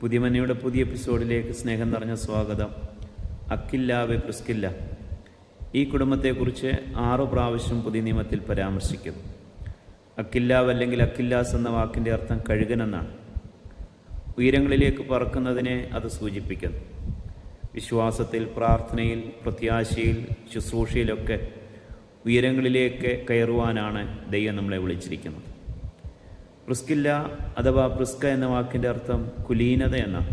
പുതിയമനയുടെ പുതിയ എപ്പിസോഡിലേക്ക് സ്നേഹം നിറഞ്ഞ സ്വാഗതം. അക്കില്ലാവെ പ്രിസ്കില്ല ഈ കുടുംബത്തെക്കുറിച്ച് ആറു പ്രാവശ്യം പുതിയ നിയമത്തിൽ പരാമർശിക്കുന്നു. അക്കില്ലാവ് അല്ലെങ്കിൽ അക്കില്ലാസ് എന്ന വാക്കിന്റെ അർത്ഥം കഴുകനെന്നാണ്. ഉയരങ്ങളിലേക്ക് പറക്കുന്നതിനെ അത് സൂചിപ്പിക്കുന്നു. വിശ്വാസത്തിൽ പ്രാർത്ഥനയിൽ പ്രത്യാശയിൽ ശുശ്രൂഷയിലൊക്കെ ഉയരങ്ങളിലേക്ക് കയറുവാനാണ് ദൈവം നമ്മളെ വിളിച്ചിരിക്കുന്നത്. പ്രിസ്കില്ല അഥവാ പ്രിസ്ക എന്ന വാക്കിന്റെ അർത്ഥം കുലീനത എന്നാണ്.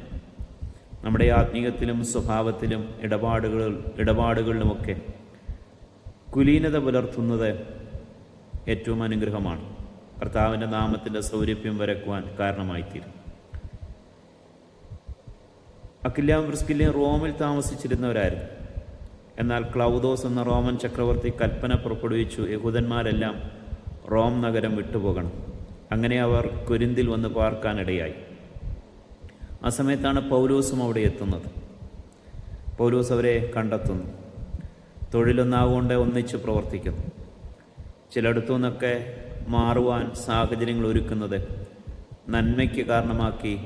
നമ്മുടെ ആത്മീയത്തിലും സ്വഭാവത്തിലും ഇടപാടുകൾ ഇടപാടുകളിലുമൊക്കെ കുലീനത പുലർത്തുന്നത് ഏറ്റവും അനുഗ്രഹമാണ്. കർത്താവിന്റെ നാമത്തിന്റെ സൗരഭ്യം വരക്കുവാൻ കാരണമായിത്തീരും. അക്കില്ലാം പ്രിസ്കില്ലയും റോമിൽ താമസിച്ചിരുന്നവരായിരുന്നു. എന്നാൽ ക്ലൗദോസ് എന്ന റോമൻ ചക്രവർത്തി കൽപ്പന പുറപ്പെടുവിച്ചു യഹൂദന്മാരെല്ലാം റോം നഗരം വിട്ടുപോകണം. അങ്ങനെ അവർ കുരിന്തിൽ വന്ന് പാർക്കാനിടയായി. ആ സമയത്താണ് പൗലോസും അവിടെ എത്തുന്നത്. പൗലോസ് അവരെ കണ്ടെത്തുന്നു. തൊഴിലൊന്നാകൊണ്ട് ഒന്നിച്ച് പ്രവർത്തിക്കുന്നു. ചിലയിടത്തു നിന്നൊക്കെ മാറുവാൻ സാഹചര്യങ്ങൾ ഒരുക്കുന്നത് നന്മയ്ക്ക് കാരണമാക്കി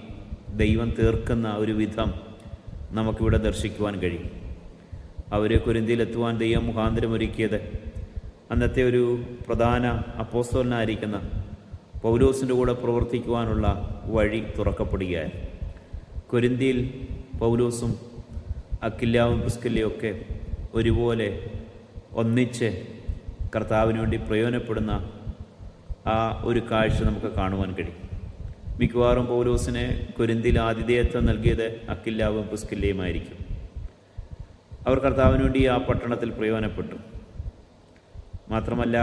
ദൈവം തീർക്കുന്ന ഒരു വിധം നമുക്കിവിടെ ദർശിക്കുവാൻ കഴിയും. അവരെ കുരുന്തിയിലെത്തുവാൻ ദൈവം മുഖാന്തരം ഒരുക്കിയത് അന്നത്തെ ഒരു പ്രധാന അപ്പോസ്തോലനായിരിക്കുന്ന പൗലോസിന്റെ കൂടെ പ്രവർത്തിക്കുവാനുള്ള വഴി തുറക്കപ്പെടുകയായി കൊരിന്തിയിൽ പൗലോസും അക്കില്ലാവും പുസ്കല്ലിയൊക്കെ ഒരുപോലെ ഒന്നിച്ച് കർത്താവിന് വേണ്ടി പ്രയോജനപ്പെടുന്ന ആ ഒരു കാഴ്ച നമുക്ക് കാണുവാൻ കഴിയും. മിക്കവാറും പൗലോസിനെ കൊരിന്തിൽ ആതിഥേയത്വം നൽകിയത് അക്കില്ലാവും പുസ്കില്ലയുമായിരിക്കും അവർ കർത്താവിന് വേണ്ടി ആ പട്ടണത്തിൽ പ്രയോജനപ്പെട്ടു. മാത്രമല്ല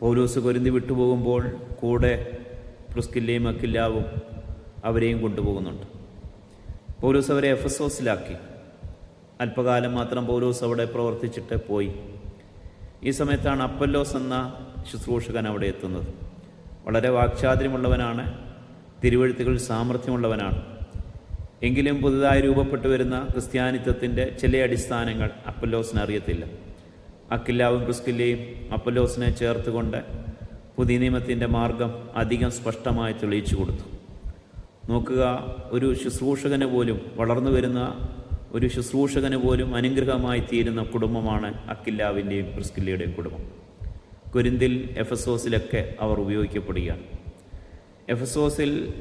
പൗലോസ് കൊരുന്തി വിട്ടുപോകുമ്പോൾ കൂടെ പ്രുസ്കില്ലയും അക്കില്ലാവും അവരെയും കൊണ്ടുപോകുന്നുണ്ട്. പൗലോസ് അവരെ എഫസോസിലാക്കി. അല്പകാലം മാത്രം പൗലോസ് അവിടെ പ്രവർത്തിച്ചിട്ട് പോയി. ഈ സമയത്താണ് അപ്പല്ലോസ് എന്ന ശുശ്രൂഷകൻ അവിടെ എത്തുന്നത്. വളരെ വാക്ചാതുര്യമുള്ളവനാണ് തിരുവഴുത്തുകളിൽ സാമർഥ്യമുള്ളവനാണ്. എങ്കിലും പുതുതായി രൂപപ്പെട്ടു വരുന്ന ക്രിസ്ത്യാനിത്വത്തിന്റെ ചില അടിസ്ഥാനങ്ങൾ അപ്പല്ലോസിന് അറിയത്തില്ല. അക്കില്ലാവും ക്രിസ്കില്ലയും അപ്പലോസിനെ ചേർത്തുകൊണ്ട് പുതിയ നിയമത്തിന്റെ മാർഗം അധികം സ്പഷ്ടമായി തെളിയിച്ചു കൊടുത്തു. നോക്കുക ഒരു ശുശ്രൂഷകന് പോലും വളർന്നു വരുന്ന ഒരു ശുശ്രൂഷകന് പോലും അനുഗ്രഹമായി തീരുന്ന കുടുംബമാണ് അക്കില്ലാവിന്റെയും ക്രിസ്കില്ലയുടെയും കുടുംബം. കുരിന്തിൽ എഫസോസിലൊക്കെ അവർ ഉപയോഗിക്കപ്പെടുകയാണ്. എഫസോസിൽ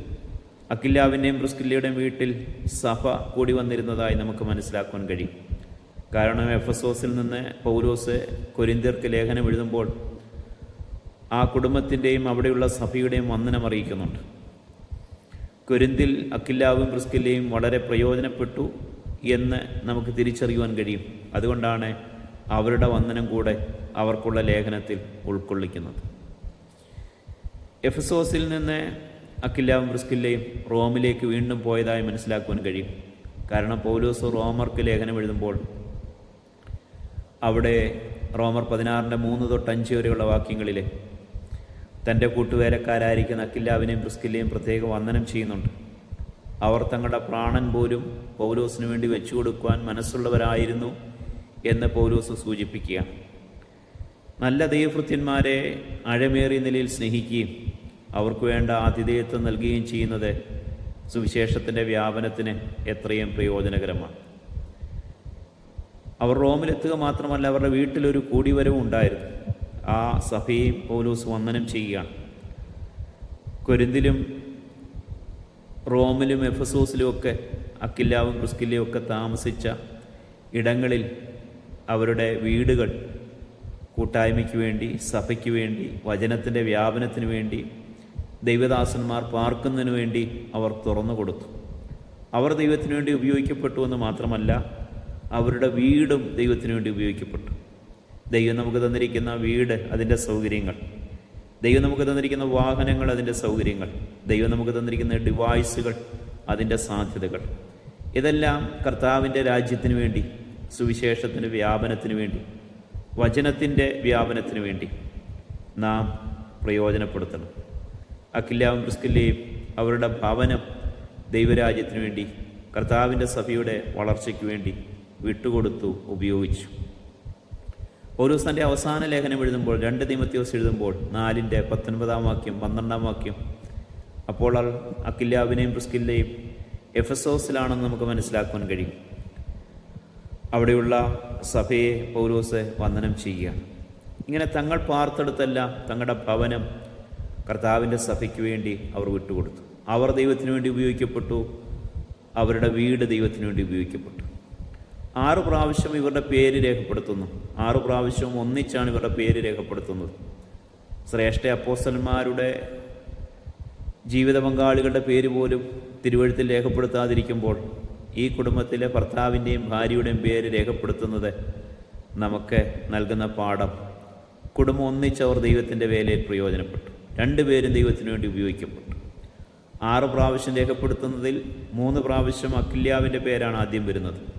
അക്കില്ലാവിന്റെയും പ്രിസ്കില്ലയുടെയും വീട്ടിൽ സഭ കൂടി വന്നിരുന്നതായി നമുക്ക് മനസ്സിലാക്കുവാൻ കഴിയും. കാരണം എഫസോസിൽ നിന്ന് പൗലോസ് കൊരിന്തിയർക്ക് ലേഖനം എഴുതുമ്പോൾ ആ കുടുംബത്തിന്റെയും അവിടെയുള്ള സഭയുടെയും വന്ദനം അറിയിക്കുന്നുണ്ട്. കൊരിന്തിൽ അക്കില്ലാവും പ്രിസ്കില്ലയും വളരെ പ്രയോജനപ്പെട്ടു എന്ന് നമുക്ക് തിരിച്ചറിയുവാൻ കഴിയും. അതുകൊണ്ടാണ് അവരുടെ വന്ദനം കൂടെ അവർക്കുള്ള ലേഖനത്തിൽ ഉൾക്കൊള്ളിക്കുന്നത്. എഫസോസിൽ നിന്ന് അക്കില്ലാവും പ്രിസ്കില്ലയും റോമിലേക്ക് വീണ്ടും പോയതായി മനസ്സിലാക്കുവാൻ കഴിയും. കാരണം പൗലോസ് റോമർക്ക് ലേഖനം എഴുതുമ്പോൾ അവിടെ റോമർ പതിനാറിന്റെ മൂന്ന് തൊട്ട് അഞ്ച് വരെയുള്ള വാക്യങ്ങളിൽ തന്റെ കൂട്ടുവേലക്കാരായിരിക്കുന്ന അക്കില്ലാവിനെയും പ്രിസ്കില്ലയും പ്രത്യേക വന്ദനം ചെയ്യുന്നുണ്ട്. അവർ തങ്ങളുടെ പ്രാണൻ പോലും പൗലോസിന് വേണ്ടി വെച്ചു കൊടുക്കുവാൻ മനസ്സുള്ളവരായിരുന്നു എന്ന് പൗലോസ് സൂചിപ്പിക്കുക. നല്ല ദൈവഭൃത്യന്മാരെ അഴമേറിയ നിലയിൽ സ്നേഹിക്കുകയും അവർക്ക് വേണ്ട ആതിഥേയത്വം നൽകുകയും ചെയ്യുന്നത് സുവിശേഷത്തിന്റെ വ്യാപനത്തിന് എത്രയും പ്രയോജനകരമാണ്. അവർ റോമിലെത്തുക മാത്രമല്ല അവരുടെ വീട്ടിലൊരു കൂടിവരവും ഉണ്ടായിരുന്നു. ആ സഭയും പൗലൂസ് വന്ദനം ചെയ്യുകയാണ്. കൊരിന്തിലും റോമിലും എഫസോസിലും ഒക്കെ അക്കില്ലാവും ക്രിസ്കില്ലയും ഒക്കെ താമസിച്ച ഇടങ്ങളിൽ അവരുടെ വീടുകൾ കൂട്ടായ്മയ്ക്ക് വേണ്ടി സഭയ്ക്ക് വേണ്ടി വചനത്തിന്റെ വ്യാപനത്തിന് വേണ്ടി ദൈവദാസന്മാർ പാർക്കുന്നതിന് വേണ്ടി അവർ തുറന്നു കൊടുത്തു. അവർ ദൈവത്തിന് വേണ്ടി ഉപയോഗിക്കപ്പെട്ടു എന്ന് മാത്രമല്ല അവരുടെ വീടും ദൈവത്തിന് വേണ്ടി ഉപയോഗിക്കപ്പെട്ടു. ദൈവം നമുക്ക് തന്നിരിക്കുന്ന വീട് അതിന്റെ സൗകര്യങ്ങൾ. ദൈവം നമുക്ക് തന്നിരിക്കുന്ന വാഹനങ്ങൾ അതിന്റെ സൗകര്യങ്ങൾ. ദൈവം നമുക്ക് തന്നിരിക്കുന്ന ഡിവൈസുകൾ അതിന്റെ സാധ്യതകൾ. ഇതെല്ലാം കർത്താവിന്റെ രാജ്യത്തിന് വേണ്ടി സുവിശേഷത്തിന്റെ വ്യാപനത്തിന് വേണ്ടി വചനത്തിന്റെ വ്യാപനത്തിന് വേണ്ടി നാം പ്രയോജനപ്പെടുത്തണം. അക്കില്ലാവും ക്രിസ്കില്ലയും അവരുടെ ഭവനം ദൈവരാജ്യത്തിന് വേണ്ടി കർത്താവിന്റെ സഭയുടെ വളർച്ചയ്ക്ക് വേണ്ടി വിട്ടുകൊടുത്തു ഉപയോഗിച്ചു. പൗലൂസ് തന്റെ അവസാന ലേഖനം എഴുതുമ്പോൾ രണ്ട് തിമത്യോസ് എഴുതുമ്പോൾ നാലിന്റെ പത്തൊൻപതാം വാക്യം പന്ത്രണ്ടാം വാക്യം അപ്പോൾ അക്കില്ലാവിനെയും പ്രിസ്കില്ലയും എഫസോസിലാണെന്ന് നമുക്ക് മനസ്സിലാക്കുവാൻ കഴിയും. അവിടെയുള്ള സഭയെ പൗലോസ് വന്ദനം ചെയ്യുക. ഇങ്ങനെ തങ്ങൾ പാർത്തെടുത്തെല്ലാം തങ്ങളുടെ ഭവനം കർത്താവിന്റെ സഭയ്ക്ക് വേണ്ടി അവർ വിട്ടുകൊടുത്തു. അവർ ദൈവത്തിന് വേണ്ടി ഉപയോഗിക്കപ്പെട്ടു അവരുടെ വീട് ദൈവത്തിന് വേണ്ടി ഉപയോഗിക്കപ്പെട്ടു. ആറ് പ്രാവശ്യം ഇവരുടെ പേര് രേഖപ്പെടുത്തുന്നു. ആറു പ്രാവശ്യം ഒന്നിച്ചാണ് ഇവരുടെ പേര് രേഖപ്പെടുത്തുന്നത്. ശ്രേഷ്ഠ അപ്പോസ്റ്റന്മാരുടെ ജീവിത പങ്കാളികളുടെ പേര് പോലും തിരുവഴുത്തിൽ രേഖപ്പെടുത്താതിരിക്കുമ്പോൾ ഈ കുടുംബത്തിലെ ഭർത്താവിന്റെയും ഭാര്യയുടെയും പേര് രേഖപ്പെടുത്തുന്നത് നമുക്ക് നൽകുന്ന പാഠം. കുടുംബം ഒന്നിച്ചവർ ദൈവത്തിന്റെ വേലയിൽ പ്രയോജനപ്പെട്ടു. രണ്ടുപേരും ദൈവത്തിന് വേണ്ടി ഉപയോഗിക്കപ്പെട്ടു. ആറ് പ്രാവശ്യം രേഖപ്പെടുത്തുന്നതിൽ മൂന്ന് പ്രാവശ്യം അഖില്യാവിന്റെ പേരാണ് ആദ്യം വരുന്നത്.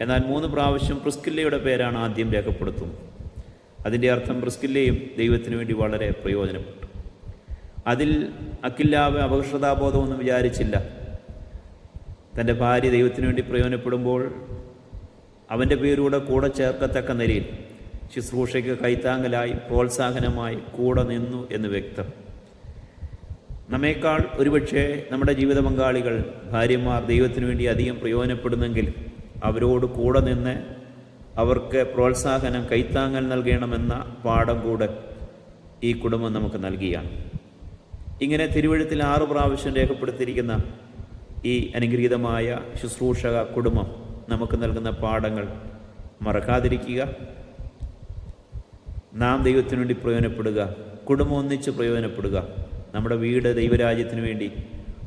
എന്നാൽ മൂന്ന് പ്രാവശ്യം പ്രിസ്കില്ലയുടെ പേരാണ് ആദ്യം രേഖപ്പെടുത്തുന്നത്. അതിന്റെ അർത്ഥം പ്രിസ്കില്ലയും ദൈവത്തിന് വേണ്ടി വളരെ പ്രയോജനപ്പെട്ടു. അതിൽ അക്കില്ലാവ് അപകർഷതാബോധമൊന്നും വിചാരിച്ചില്ല. തന്റെ ഭാര്യ ദൈവത്തിന് വേണ്ടി പ്രയോജനപ്പെടുമ്പോൾ അവന്റെ പേരൂടെ കൂടെ ചേർക്കത്തക്ക നിലയിൽ ശുശ്രൂഷയ്ക്ക് കൈത്താങ്ങലായി പ്രോത്സാഹനമായി കൂടെ നിന്നു എന്ന് വ്യക്തം. നമ്മേക്കാൾ ഒരുപക്ഷെ നമ്മുടെ ജീവിത പങ്കാളികൾ ഭാര്യമാർ ദൈവത്തിന് വേണ്ടി അധികം പ്രയോജനപ്പെടുന്നെങ്കിൽ അവരോട് കൂടെ നിന്ന് അവർക്ക് പ്രോത്സാഹനം കൈത്താങ്ങൽ നൽകണമെന്ന പാഠം കൂടെ ഈ കുടുംബം നമുക്ക് നൽകിയാണ്. ഇങ്ങനെ തിരുവഴുത്തിൽ ആറ് പ്രാവശ്യം രേഖപ്പെടുത്തിയിരിക്കുന്ന ഈ അനുഗ്രഹീതമായ ശുശ്രൂഷക കുടുംബം നമുക്ക് നൽകുന്ന പാഠങ്ങൾ മറക്കാതിരിക്കുക. നാം ദൈവത്തിനു വേണ്ടി പ്രയോജനപ്പെടുക കുടുംബം ഒന്നിച്ച് പ്രയോജനപ്പെടുക. നമ്മുടെ വീട് ദൈവരാജ്യത്തിന് വേണ്ടി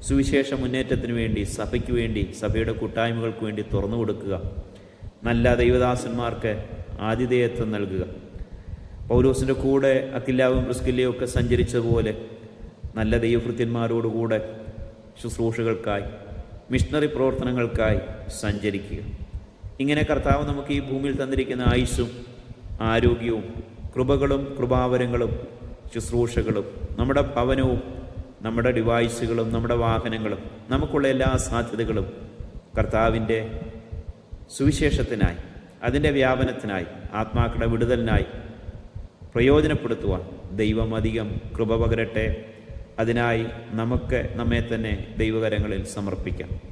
സുവിശേഷ മുന്നേറ്റത്തിന് വേണ്ടി സഭയ്ക്ക് വേണ്ടി സഭയുടെ കൂട്ടായ്മകൾക്ക് വേണ്ടി തുറന്നു കൊടുക്കുക. നല്ല ദൈവദാസന്മാർക്ക് ആതിഥേയത്വം നൽകുക. പൗലോസിന്റെ കൂടെ അക്കില്ലാവും പ്രിസ്കില്ലയും ഒക്കെ സഞ്ചരിച്ചതുപോലെ നല്ല ദൈവഭൃത്യന്മാരോടുകൂടെ ശുശ്രൂഷകൾക്കായി മിഷണറി പ്രവർത്തനങ്ങൾക്കായി സഞ്ചരിക്കുക. ഇങ്ങനെ കർത്താവ് നമുക്ക് ഈ ഭൂമിയിൽ തന്നിരിക്കുന്ന ആയുസ്സും ആരോഗ്യവും കൃപകളും കൃപാവരങ്ങളും ശുശ്രൂഷകളും നമ്മുടെ ഭവനവും നമ്മുടെ ഡിവൈസുകളും നമ്മുടെ വാഹനങ്ങളും നമുക്കുള്ള എല്ലാ സാധ്യതകളും കർത്താവിന്റെ സുവിശേഷത്തിനായി അതിന്റെ വ്യാപനത്തിനായി ആത്മാക്കളുടെ വിടുതലിനായി പ്രയോജനപ്പെടുത്തുവാൻ ദൈവം അധികം കൃപ പകരട്ടെ. അതിനായി നമുക്ക് നമ്മെ തന്നെ ദൈവകരങ്ങളിൽ സമർപ്പിക്കാം.